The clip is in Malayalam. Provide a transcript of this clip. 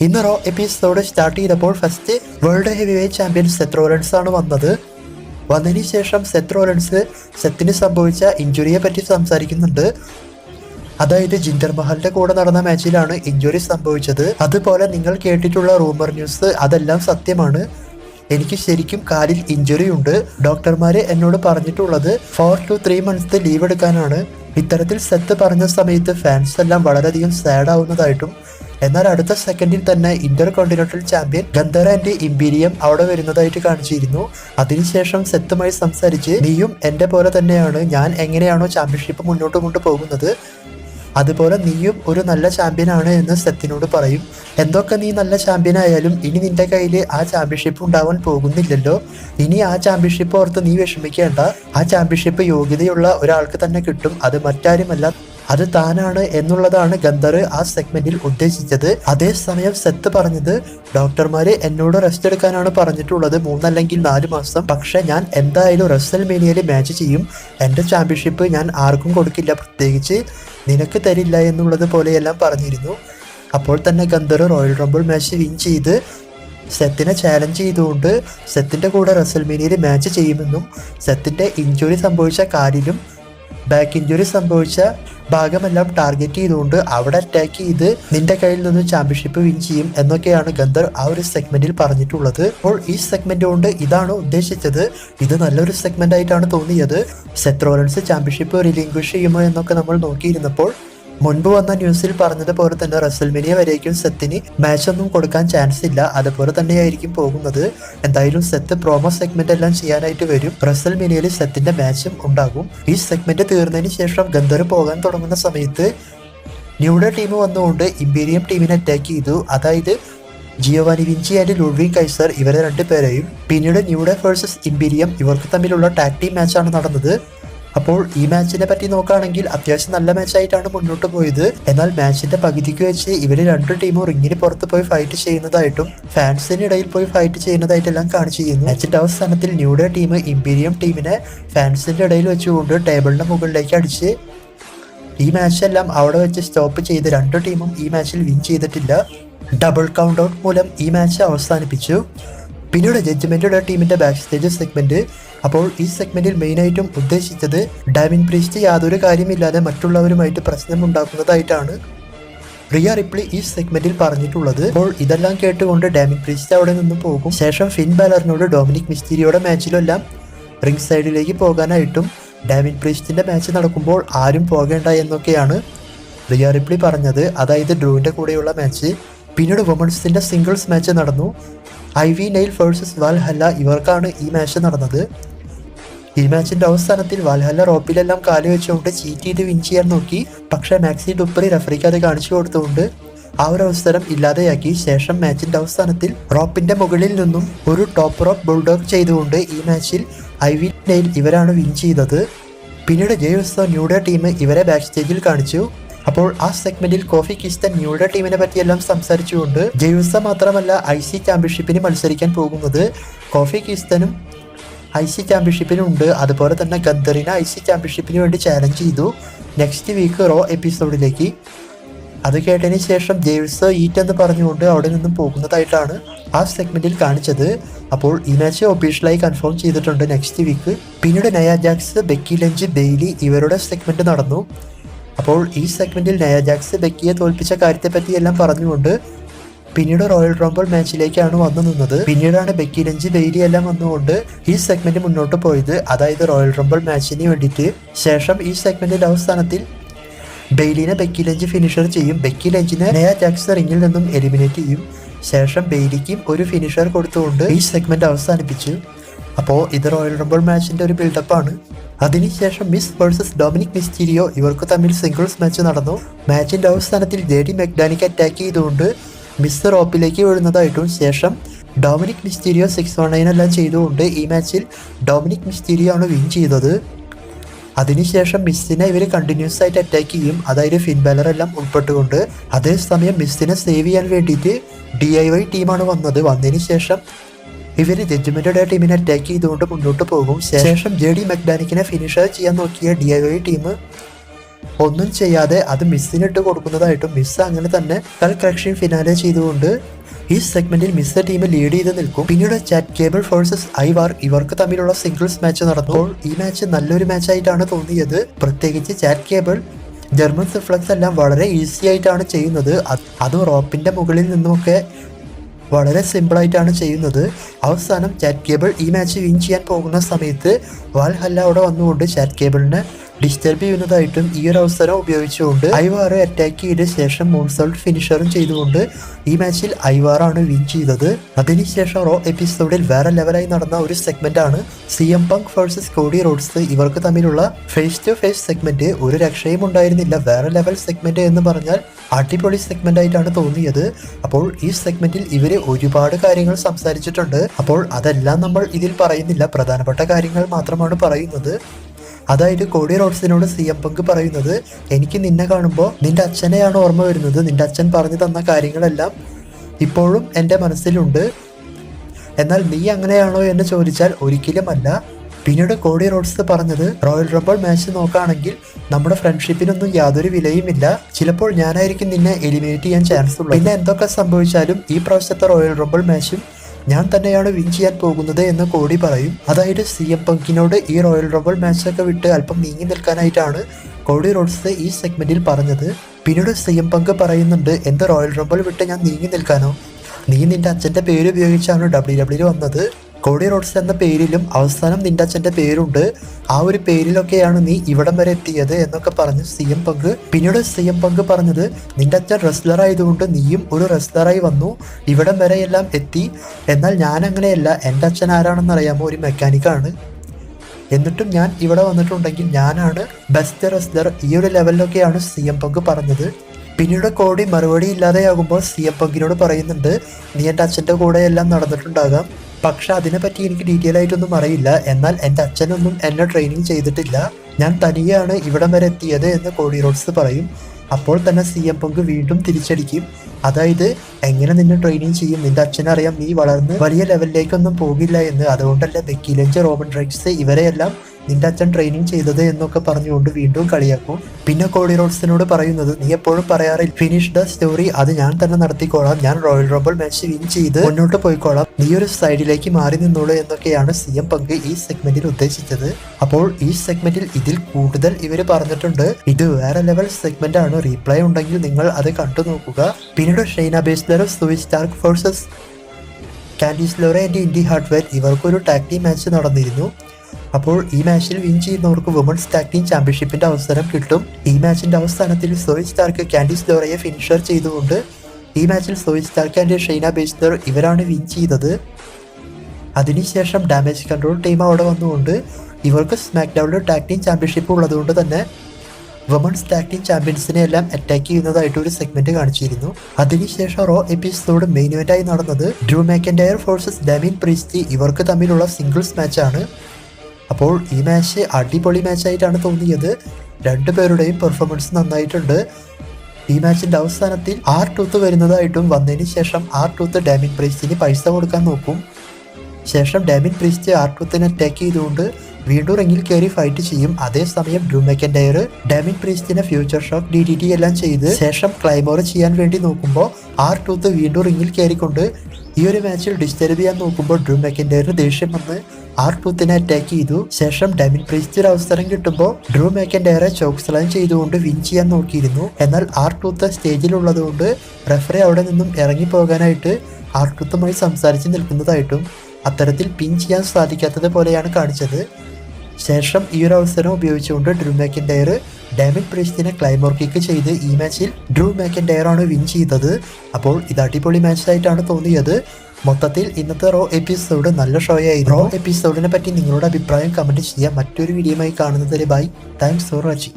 ഇന്ന് റോ എപ്പിസോഡ് സ്റ്റാർട്ട് ചെയ്തപ്പോൾ first world heavy weight champion Seth Rollins ആണ് വന്നത്. വന്നതിന് ശേഷം സെത്ത് റോളൻസ് സെത്തിന് സംഭവിച്ച ഇഞ്ചുറിയെ പറ്റി സംസാരിക്കുന്നുണ്ട്. അതായത് ജിന്തർ മഹലിന്റെ കൂടെ നടന്ന മാച്ചിലാണ് ഇഞ്ചുറി സംഭവിച്ചത്. അതുപോലെ നിങ്ങൾ കേട്ടിട്ടുള്ള റൂമർ ന്യൂസ് അതെല്ലാം സത്യമാണ്. എനിക്ക് ശരിക്കും കാലിൽ ഇഞ്ചുറി ഉണ്ട്. ഡോക്ടർമാര് എന്നോട് പറഞ്ഞിട്ടുള്ളത് four to three months leave എടുക്കാനാണ്. ഇത്തരത്തിൽ സെത്ത് പറഞ്ഞ സമയത്ത് ഫാൻസ് എല്ലാം വളരെയധികം സാഡ് ആവുന്നതായിട്ടും എന്നാൽ അടുത്ത സെക്കൻഡിൽ തന്നെ intercontinental champion Gunther and Imperium അവിടെ വരുന്നതായിട്ട് കാണിച്ചിരുന്നു. അതിനുശേഷം സെത്തുമായി സംസാരിച്ച് നീയും എന്റെ പോലെ തന്നെയാണ് ഞാൻ എങ്ങനെയാണോ ചാമ്പ്യൻഷിപ്പ് മുന്നോട്ട് കൊണ്ടുപോകുന്നത് അതുപോലെ നീയും ഒരു നല്ല ചാമ്പ്യനാണ് എന്ന് സത്യനോട് പറയും. എന്തൊക്കെ നീ നല്ല ചാമ്പ്യൻ ആയാലും ഇനി നിന്റെ കയ്യിൽ ആ ചാമ്പ്യൻഷിപ്പ് ഉണ്ടാവാൻ പോകുന്നില്ലല്ലോ. ഇനി ആ ചാമ്പ്യൻഷിപ്പ് ഓർത്ത് നീ വിഷമിക്കേണ്ട. ആ ചാമ്പ്യൻഷിപ്പ് യോഗ്യതയുള്ള ഒരാൾക്ക് തന്നെ കിട്ടും. അത് മറ്റാരുമല്ല. അത് താനാണ് എന്നുള്ളതാണ് ഗന്ധർ ആ സെഗ്മെന്റിൽ ഉദ്ദേശിച്ചത്. അതേസമയം സെത്ത് പറഞ്ഞത് ഡോക്ടർമാര് എന്നോട് റെസ്റ്റ് എടുക്കാനാണ് പറഞ്ഞിട്ടുള്ളത് മൂന്നല്ലെങ്കിൽ നാല് മാസം. പക്ഷെ ഞാൻ എന്തായാലും റസൽ മേനിയയിൽ മാച്ച് ചെയ്യും. എന്റെ ചാമ്പ്യൻഷിപ്പ് ഞാൻ ആർക്കും കൊടുക്കില്ല. പ്രത്യേകിച്ച് നിനക്ക് തരില്ല എന്നുള്ളത് പോലെയെല്ലാം പറഞ്ഞിരുന്നു. അപ്പോൾ തന്നെ Gunther Royal Rumble match win ചെയ്ത് സെത്തിനെ ചാലഞ്ച് ചെയ്തുകൊണ്ട് സെത്തിന്റെ കൂടെ റസൽമേനിയയിൽ മാച്ച് ചെയ്യുമെന്നും സെത്തിന്റെ ഇഞ്ചുറി സംഭവിച്ച കാലിലും ബാക്ക് ഇഞ്ചുറി സംഭവിച്ച ഭാഗമെല്ലാം ടാർഗറ്റ് ചെയ്തുകൊണ്ട് അവിടെ അറ്റാക്ക് ചെയ്ത് നിന്റെ കയ്യിൽ നിന്ന് ചാമ്പ്യൻഷിപ്പ് വിൻ ചെയ്യും എന്നൊക്കെയാണ് ഗന്ധർ ആ ഒരു സെഗ്മെന്റിൽ പറഞ്ഞിട്ടുള്ളത്. അപ്പോൾ ഈ സെഗ്മെന്റ് കൊണ്ട് ഇതാണ് ഉദ്ദേശിച്ചത്. ഇത് നല്ലൊരു സെഗ്മെന്റ് ആയിട്ടാണ് തോന്നിയത്. സെത്രോലൻസ് ചാമ്പ്യൻഷിപ്പ് റിലിംഗ്വിഷ് ചെയ്യുമോ എന്നൊക്കെ നമ്മൾ നോക്കിയിരുന്നപ്പോൾ മുൻപ് വന്ന ന്യൂസിൽ പറഞ്ഞതുപോലെ തന്നെ റസൽമിനിയ വരേക്കും സെത്തിന് മാച്ച് ഒന്നും കൊടുക്കാൻ ചാൻസ് ഇല്ല. അതുപോലെ തന്നെയായിരിക്കും പോകുന്നത്. എന്തായാലും സെത്ത് പ്രോമോ സെഗ്മെന്റ് എല്ലാം ചെയ്യാനായിട്ട് വരും. റസൽമിനിയയിൽ സെത്തിന്റെ മാച്ചും ഉണ്ടാകും. ഈ സെഗ്മെന്റ് തീർന്നതിന് ശേഷം ഗന്ധർ പോകാൻ തുടങ്ങുന്ന സമയത്ത് ന്യൂഡ ടീം വന്നുകൊണ്ട് ഇമ്പീരിയം ടീമിനെ അറ്റാക്ക് ചെയ്തു. അതായത് Giovanni Vinci and Ludwig Kaiser ഇവരെ രണ്ടുപേരെയും പിന്നീട് ന്യൂഡ വേഴ്സസ് ഇമ്പീരിയം ഇവർക്ക് തമ്മിലുള്ള ടാക് ടീം മാച്ചാണ് നടന്നത്. അപ്പോൾ ഈ മാച്ചിനെ പറ്റി നോക്കുകയാണെങ്കിൽ അത്യാവശ്യം നല്ല മാച്ചായിട്ടാണ് മുന്നോട്ട് പോയത്. എന്നാൽ മാച്ചിന്റെ പകുതിക്ക് വെച്ച് ഇവർ രണ്ടു ടീമും റിങ്ങിന് പുറത്ത് പോയി ഫൈറ്റ് ചെയ്യുന്നതായിട്ടും ഫാൻസിനിടയിൽ പോയി ഫൈറ്റ് ചെയ്യുന്നതായിട്ടെല്ലാം കാണിച്ചിരുന്നു മാച്ചിന്റെ അവസാനത്തിൽ ന്യൂഡേ ടീം ഇമ്പീരിയം ടീമിനെ ഫാൻസിന്റെ ഇടയിൽ വെച്ചുകൊണ്ട് ടേബിളിന് മുകളിലേക്ക് അടിച്ച് ഈ മാച്ചെല്ലാം അവിടെ വെച്ച് സ്റ്റോപ്പ് ചെയ്ത് രണ്ട് ടീമും ഈ മാച്ചിൽ വിൻ ചെയ്തിട്ടില്ല. ഡബിൾ കൗണ്ട് ഔട്ട് മൂലം ഈ മാച്ച് അവസാനിപ്പിച്ചു. പിന്നീട് ജഡ്ജ്മെന്റ് ടീമിന്റെ ബാക്ക് സ്റ്റേജ് സെഗ്മെന്റ് അപ്പോൾ ഈ സെഗ്മെന്റിൽ മെയിനായിട്ടും ഉദ്ദേശിച്ചത് ഡാമിൻ പ്രീസ്റ്റ് യാതൊരു കാര്യമില്ലാതെ മറ്റുള്ളവരുമായിട്ട് പ്രശ്നം ഉണ്ടാക്കുന്നതായിട്ടാണ്. റിയ റിപ്ലി ഈ സെഗ്മെന്റിൽ പറഞ്ഞിട്ടുള്ളത്. അപ്പോൾ ഇതെല്ലാം കേട്ടുകൊണ്ട് ഡാമിൻ പ്രീസ്റ്റ് അവിടെ നിന്നും പോകും. ശേഷം ഫിൻ ബാലറിനോട് ഡൊമിനിക് മിസ്റ്റീരിയോടെ മാച്ചിലെല്ലാം റിംഗ് സൈഡിലേക്ക് പോകാനായിട്ടും ഡാമിൻ പ്രീസ്റ്റിന്റെ മാച്ച് നടക്കുമ്പോൾ ആരും പോകേണ്ട എന്നൊക്കെയാണ് റിയ റിപ്ലി പറഞ്ഞത്. അതായത് ഡ്രൂവിന്റെ കൂടെയുള്ള മാച്ച് പിന്നീട് വുമൺസിന്റെ സിംഗിൾസ് മാച്ച് നടന്നു. Ivy Nile versus Valhalla ഇവർക്കാണ് ഈ മാച്ച് നടന്നത്. ഈ മാച്ചിന്റെ അവസാനത്തിൽ വാൽഹല്ല റോപ്പിലെല്ലാം കാൽ വെച്ചുകൊണ്ട് ചീറ്റ് ചെയ്ത് വിൻ ചെയ്യാൻ നോക്കി. പക്ഷേ മാക്സി ഡുപ്പറി റഫറിക്ക് അത് കാണിച്ചു കൊടുത്തുകൊണ്ട് ആ ഒരു അവസരം ഇല്ലാതെയാക്കി. ശേഷം മാച്ചിന്റെ അവസാനത്തിൽ റോപ്പിന്റെ മുകളിൽ നിന്നും ഒരു ടോപ്പ് റോപ്പ് ബുൾഡോഗ് ചെയ്തുകൊണ്ട് ഈ മാച്ചിൽ ഐ വി നെയിൽ ഇവരാണ് വിൻ ചെയ്തത്. പിന്നീട് ജെയുസോ ന്യൂഡ ടീം ഇവരെ ബാക്ക് സ്റ്റേജിൽ കാണിച്ചു. അപ്പോൾ ആ സെഗ്മെന്റിൽ കോഫി കിസ്റ്റൻ ന്യൂഡ ടീമിനെ പറ്റിയെല്ലാം സംസാരിച്ചുകൊണ്ട് ജയൂസ മാത്രമല്ല ഐ സി ചാമ്പ്യൻഷിപ്പിന് മത്സരിക്കാൻ പോകുന്നത്. കോഫി കിസ്റ്റനും ഐ സി ചാമ്പ്യൻഷിപ്പിനും ഉണ്ട്. അതുപോലെ തന്നെ ഗദ്ദറിനെ ഐ സി ചാമ്പ്യൻഷിപ്പിന് വേണ്ടി ചാലഞ്ച് ചെയ്തു. നെക്സ്റ്റ് വീക്ക് റോ എപ്പിസോഡിലേക്ക് അത് കേട്ടതിന് ശേഷം ജെയ്സ് ഈറ്റ് എന്ന് പറഞ്ഞുകൊണ്ട് അവിടെ നിന്നും പോകുന്നതായിട്ടാണ് ആ സെഗ്മെന്റിൽ കാണിച്ചത്. അപ്പോൾ ഈ മാച്ച് ഒഫീഷ്യലായി കൺഫേം ചെയ്തിട്ടുണ്ട് നെക്സ്റ്റ് വീക്ക് പിന്നീട് Nia Jax Becky Lynch Bayley ഇവരുടെ സെഗ്മെന്റ് നടന്നു. അപ്പോൾ ഈ സെഗ്മെന്റിൽ നയ ജാക്സ് ബെക്കിയെ തോൽപ്പിച്ച കാര്യത്തെപ്പറ്റി എല്ലാം പറഞ്ഞുകൊണ്ട് പിന്നീട് റോയൽ റംബിൾ മാച്ചിലേക്കാണ് വന്നു നിന്നത്. പിന്നീടാണ് ബെക്കി ലഞ്ച് ബെയ്ലി എല്ലാം വന്നുകൊണ്ട് ഈ സെഗ്മെന്റ് മുന്നോട്ട് പോയത്. അതായത് റോയൽ റംബിൾ മാച്ചിന് വേണ്ടിയിട്ട്. ശേഷം ഈ സെഗ്മെന്റിന്റെ അവസാനത്തിൽ ബെയ്ലിനെ ബെക്കി ലഞ്ച് ഫിനിഷർ ചെയ്യും. ബെക്കി ലഞ്ചിനെ നയ ജാക്സ് റിങ്ങിൽ നിന്നും എലിമിനേറ്റ് ചെയ്യും. ശേഷം ബെയ്ലിക്കും ഒരു ഫിനിഷർ കൊടുത്തുകൊണ്ട് ഈ സെഗ്മെന്റ് അവസാനിപ്പിച്ചു. അപ്പോൾ ഇത് റോയൽ റംബിൾ മാച്ചിന്റെ ഒരു ബിൽഡപ്പാണ് അതിനുശേഷം മിസ് വേഴ്സസ് ഡൊമിനിക് മിസ്റ്റീരിയോ ഇവർക്ക് തമ്മിൽ സിംഗിൾസ് മാച്ച് നടന്നു. മാച്ചിന്റെ അവസാനത്തിൽ ജെ ഡി മെക്ഡാനിക്ക് അറ്റാക്ക് ചെയ്തുകൊണ്ട് മിസ് റോപ്പിലേക്ക് വീഴുന്നതായിട്ടും ശേഷം Dominik Mysterio six one nine എല്ലാം ചെയ്തുകൊണ്ട് ഈ മാച്ചിൽ ഡൊമിനിക് മിസ്റ്റീരിയോ ആണ് വിൻ ചെയ്തത്. അതിനുശേഷം മിസ്സിനെ ഇവർ കണ്ടിന്യൂസ് ആയിട്ട് അറ്റാക്ക് ചെയ്യും. അതായത് ഫിൻ ബാലർ എല്ലാം ഉൾപ്പെട്ടുകൊണ്ട്. അതേസമയം മിസ്സിനെ സേവ് ചെയ്യാൻ വേണ്ടിയിട്ട് ഡി ഐ വൈ ടീമാണ് വന്നത്. വന്നതിന് ശേഷം ഇവർ ജഡ്ജ്മെന്റുടെ ടീമിനെ അറ്റാക്ക് ചെയ്തുകൊണ്ട് മുന്നോട്ട് പോകും. ശേഷം ജെ ഡി മെക്ഡാനിക്കിനെ ഫിനിഷർ ചെയ്യാൻ നോക്കിയ ഡി ഐ വൈ ടീം ഒന്നും ചെയ്യാതെ അത് മിസ്സിനിട്ട് കൊടുക്കുന്നതായിട്ടും മിസ് അങ്ങനെ തന്നെ കൽ കറക്ഷൻ ഫിനാലെ ചെയ്തുകൊണ്ട് ഈ സെഗ്മെന്റിൽ മിസ് ടീം ലീഡ് ചെയ്ത് നിൽക്കും. പിന്നീട് ചാറ്റ് കേബിൾ ഫോഴ്സസ് ഐവാർ ഇവർക്ക് തമ്മിലുള്ള സിംഗിൾസ് മാച്ച് നടന്നപ്പോൾ ഈ മാച്ച് നല്ലൊരു മാച്ച് ആയിട്ടാണ് തോന്നിയത്. പ്രത്യേകിച്ച് ചാറ്റ് കേബിൾ ജർമ്മൻ സിഫ്ലക്സ് എല്ലാം വളരെ ഈസി ആയിട്ടാണ് ചെയ്യുന്നത്. അതും റോപ്പിന്റെ മുകളിൽ നിന്നുമൊക്കെ വളരെ സിമ്പിളായിട്ടാണ് ചെയ്യുന്നത്. അവസാനം ചാറ്റ് കേബിൾ ഈ മാച്ച് വിൻ ചെയ്യാൻ പോകുന്ന സമയത്ത് വാൽഹല്ല അവിടെ വന്നുകൊണ്ട് ചാറ്റ് കേബിളിനെ ഡിസ്റ്റർബ് ചെയ്യുന്നതായിട്ടും ഈ ഒരു അവസരം ഉപയോഗിച്ചുകൊണ്ട് ഐവാറ് അറ്റാക്ക് ചെയ്ത ശേഷം മോൺസോൾട്ട് ഫിനിഷറും ചെയ്തുകൊണ്ട് ഈ മാച്ചിൽ ആണ് വിൻ ചെയ്തത്. അതിനുശേഷം റോ എപ്പിസോഡിൽ വേറെ ലെവലായി നടന്ന ഒരു സെഗ്മെന്റ് ആണ് C M Punk versus Cody Rhodes ഇവർക്ക് തമ്മിലുള്ള ഫേസ് ടു ഫേസ് സെഗ്മെന്റ് ഒരു രക്ഷയും ഉണ്ടായിരുന്നില്ല. വേറെ ലെവൽ സെഗ്മെന്റ് എന്ന് പറഞ്ഞാൽ അടിപൊളി സെഗ്മെന്റ് ആയിട്ടാണ് തോന്നിയത്. അപ്പോൾ ഈ സെഗ്മെന്റിൽ ഇവർ ഒരുപാട് കാര്യങ്ങൾ സംസാരിച്ചിട്ടുണ്ട്. അപ്പോൾ അതെല്ലാം നമ്മൾ ഇതിൽ പറയുന്നില്ല. പ്രധാനപ്പെട്ട കാര്യങ്ങൾ മാത്രമാണ് പറയുന്നത്. അതായത് കോടി റോഡ്സിനോട് സി എം പങ്ക് പറയുന്നത് എനിക്ക് നിന്നെ കാണുമ്പോൾ നിന്റെ അച്ഛനെയാണ് ഓർമ്മ വരുന്നത്. നിന്റെ അച്ഛൻ പറഞ്ഞു തന്ന കാര്യങ്ങളെല്ലാം ഇപ്പോഴും എന്റെ മനസ്സിലുണ്ട്. എന്നാൽ നീ അങ്ങനെയാണോ എന്ന് ചോദിച്ചാൽ ഒരിക്കലുമല്ല. പിന്നീട് കോടി റോഡ്സ് പറഞ്ഞത് റോയൽ റബ്ബൾ മാച്ച് നോക്കുകയാണെങ്കിൽ നമ്മുടെ ഫ്രണ്ട്ഷിപ്പിനൊന്നും യാതൊരു വിലയുമില്ല. ചിലപ്പോൾ ഞാനായിരിക്കും നിന്നെ എലിമിനേറ്റ് ചെയ്യാൻ ചാൻസ് ഉള്ളത്. പിന്നെ എന്തൊക്കെ സംഭവിച്ചാലും ഈ പ്രാവശ്യത്തെ റോയൽ റബ്ബൾ മാച്ചും ഞാൻ തന്നെയാണ് വിൻ ചെയ്യാൻ പോകുന്നത് എന്ന് കോടി പറയും. അതായത് സി എം പങ്കിനോട് ഈ റോയൽ റബ്ബൾ മാച്ചൊക്കെ വിട്ട് അല്പം നീങ്ങി നിൽക്കാനായിട്ടാണ് കോടി റോഡ്സ് ഈ സെഗ്മെന്റിൽ പറഞ്ഞത്. പിന്നീട് സി എം പങ്ക് പറയുന്നുണ്ട് എന്ത് റോയൽ റബൽ വിട്ട് ഞാൻ നീങ്ങി നിൽക്കാനോ? നീ നിന്റെ അച്ഛന്റെ പേര് ഉപയോഗിച്ചാണ് ഡബ്ല്യു ഡബ്ല്യു വന്നത്. കോടി റോഡ്സ് എന്ന പേരിലും അവസാനം നിന്റെ അച്ഛന്റെ പേരുണ്ട്. ആ ഒരു പേരിലൊക്കെയാണ് നീ ഇവിടം വരെ എത്തിയത് എന്നൊക്കെ പറഞ്ഞ് സി എം പങ്ക് പിന്നീട് സി എം പങ്ക് പറഞ്ഞത് നിന്റെ അച്ഛൻ റെസ്ലർ ആയതുകൊണ്ട് നീയും ഒരു റെസ്ലറായി വന്നു. ഇവിടം വരെ എല്ലാം എത്തി. എന്നാൽ ഞാൻ അങ്ങനെയല്ല എന്റെ അച്ഛൻ ആരാണെന്ന് അറിയാമോ? ഒരു മെക്കാനിക്കാണ് എന്നിട്ടും ഞാൻ ഇവിടെ വന്നിട്ടുണ്ടെങ്കിൽ ഞാനാണ് ബെസ്റ്റ് റെസ്ലർ ഈ ഒരു ലെവലിലൊക്കെയാണ് സി എം പങ്ക് പറഞ്ഞത്. പിന്നീട് കോടി മറുപടി ഇല്ലാതെയാകുമ്പോൾ സി എം പങ്കിനോട് പറയുന്നുണ്ട് നീ എന്റെ അച്ഛന്റെ കൂടെ എല്ലാം നടന്നിട്ടുണ്ടാകാം. പക്ഷെ അതിനെപ്പറ്റി എനിക്ക് ഡീറ്റെയിൽ ആയിട്ടൊന്നും അറിയില്ല. എന്നാൽ എന്റെ അച്ഛനൊന്നും എന്നെ ട്രെയിനിങ് ചെയ്തിട്ടില്ല. ഞാൻ തനിയാണ് ഇവിടം വരെ എത്തിയത് എന്ന് കോടി റോഡ്സ് പറയും. അപ്പോൾ തന്നെ സി എം പൊങ്ക് വീണ്ടും തിരിച്ചടിക്കും. അതായത് എങ്ങനെ നിന്നെ ട്രെയിനിങ് ചെയ്യും? നിന്റെ അച്ഛനറിയാം നീ വളർന്ന് വലിയ ലെവലിലേക്കൊന്നും പോകില്ല എന്ന്. അതുകൊണ്ടല്ല ബെക്കി ലഞ്ച് റോബൻ റൈറ്റ്സ് ഇവരെയെല്ലാം നിന്റെ അച്ഛൻ ട്രെയിനിങ് ചെയ്തത് എന്നൊക്കെ പറഞ്ഞുകൊണ്ട് വീണ്ടും കളിയാക്കും. പിന്നെ കോളി റോഡ്സിനോട് പറയുന്നത് നീ എപ്പോഴും പറയാറില്ല. ഫിനിഷ് ദ സ്റ്റോറി അത് ഞാൻ തന്നെ നടത്തിക്കോളാം. ഞാൻ റോയൽ റോബൽ മാച്ച് വിൻ ചെയ്ത് മുന്നോട്ട് പോയിക്കോളാം. നീ ഒരു സൈഡിലേക്ക് മാറി നിന്നോളൂ എന്നൊക്കെയാണ് സി എം പങ്ക് ഈ സെഗ്മെന്റിൽ ഉദ്ദേശിച്ചത്. അപ്പോൾ ഈ സെഗ്മെന്റിൽ ഇതിൽ കൂടുതൽ ഇവർ പറഞ്ഞിട്ടുണ്ട്. ഇത് വേറെ ലെവൽ സെഗ്മെന്റ് ആണ് റീപ്ലൈ ഉണ്ടെങ്കിൽ നിങ്ങൾ അത് കണ്ടു നോക്കുക. പിന്നീട് Shayna ബേസ്ലറും Zoey Stark versus Candice LeRae and Indi Hartwell ഇവർക്കൊരു ടാക്ടി മാച്ച് നടന്നിരുന്നു. അപ്പോൾ ഈ മാച്ചിൽ വിൻ ചെയ്യുന്നവർക്ക് വുമൺസ് ടാക് ടീം ചാമ്പ്യൻഷിപ്പിന്റെ അവസരം കിട്ടും. ഈ മാച്ചിന്റെ അവസാനത്തിൽ സോയി സ്റ്റാർക്ക് കാൻഡീസ് ഡോറയെ ഫിനിഷർ ചെയ്തുകൊണ്ട് ഈ മാച്ചിൽ Zoey Stark and Shayna Baszler ഇവരാണ് വിൻ ചെയ്തത്. അതിനുശേഷം ഡാമേജ് കൺട്രോൾ ടീം അവിടെ വന്നുകൊണ്ട് ഇവർക്ക് സ്മാക്ക് ഡൗണിൽ ടാക് ടീം ചാമ്പ്യൻഷിപ്പ് ഉള്ളതുകൊണ്ട് തന്നെ വുമൺസ് ടാക് ടീം ചാമ്പ്യൻസിനെ എല്ലാം അറ്റാക്ക് ചെയ്യുന്നതായിട്ട് ഒരു സെഗ്മെന്റ് കാണിച്ചിരുന്നു. അതിനുശേഷം റോ എപ്പിസോഡ് മെയിൻ ഇവന്റായി നടന്നത് Drew McIntyre versus Damian Priest ഇവർക്ക് തമ്മിലുള്ള സിംഗിൾസ് മാച്ചാണ് അപ്പോൾ ഈ മാച്ച് അടിപൊളി മാച്ചായിട്ടാണ് തോന്നിയത്. രണ്ടുപേരുടെയും പെർഫോമൻസ് നന്നായിട്ടുണ്ട്. ഈ മാച്ചിന്റെ അവസാനത്തിൽ ആർ ടൂത്ത് വരുന്നതായിട്ടും വന്നതിന് ശേഷം ആർ ടൂത്ത് ഡാമിൻ പ്രീസ്റ്റിന് പൈസ കൊടുക്കാൻ നോക്കും. ശേഷം ഡാമിൻ പ്രീസ്റ്റ് ആർ ടൂത്തിനെ അറ്റാക്ക് ചെയ്തുകൊണ്ട് വീണ്ടും റിങ്ങിൽ കയറി ഫൈറ്റ് ചെയ്യും. അതേസമയം ഡ്രൂ ഡയർ Damian പ്രീസ്റ്റിനെ future shock D D T എല്ലാം ചെയ്ത് ശേഷം ക്ലൈമോർ ചെയ്യാൻ വേണ്ടി നോക്കുമ്പോൾ ആർ ടൂത്ത് വീണ്ടും റിങ്ങിൽ കയറിക്കൊണ്ട് ഈ ഒരു മാച്ചിൽ ഡിസ്റ്റർബ് ചെയ്യാൻ നോക്കുമ്പോൾ ഡ്രൂ മെക്കൻഡയറിന് ദേഷ്യം വന്ന് ആർ ടൂത്തിനെ അറ്റാക്ക് ചെയ്തു. ശേഷം ഡെമിൻ ഒരു അവസരം കിട്ടുമ്പോൾ ഡ്രൂ മെക്കൻഡയറെ ചോക്ക് സ്ലാം ചെയ്തുകൊണ്ട് വിൻ ചെയ്യാൻ നോക്കിയിരുന്നു. എന്നാൽ ആർ ടൂത്ത് സ്റ്റേജിലുള്ളതുകൊണ്ട് റെഫറി അവിടെ നിന്നും ഇറങ്ങി പോകാനായിട്ട് ആർ ടൂത്തുമായി സംസാരിച്ച് നിൽക്കുന്നതായിട്ടും അത്തരത്തിൽ പിൻ ചെയ്യാൻ സാധിക്കാത്തത് പോലെയാണ് കാണിച്ചത്. ശേഷം ഈ ഒരു അവസരം ഉപയോഗിച്ചുകൊണ്ട് ഡ്രൂ മാക്കൻഡയർ ഡാമിഡ് പ്രീസ്റ്റിനെ ക്ലൈമോർ കിക്ക് ചെയ്ത് ഈ മാച്ചിൽ ഡ്രൂ മാക്കൻഡയർ ആണ് വിൻ ചെയ്തത്. അപ്പോൾ ഇത് അടിപൊളി മാച്ചായിട്ടാണ് തോന്നിയത്. മൊത്തത്തിൽ ഇന്നത്തെ റോ എപ്പിസോഡ് നല്ല ഷോ ആയിരുന്നു. റോ എപ്പിസോഡിനെ പറ്റി നിങ്ങളുടെ അഭിപ്രായം കമന്റ് ചെയ്യാം മറ്റൊരു വീഡിയോയുമായി കാണുന്നതിന് ബൈ താങ്ക്സ് ഫോർ വാച്ചിങ്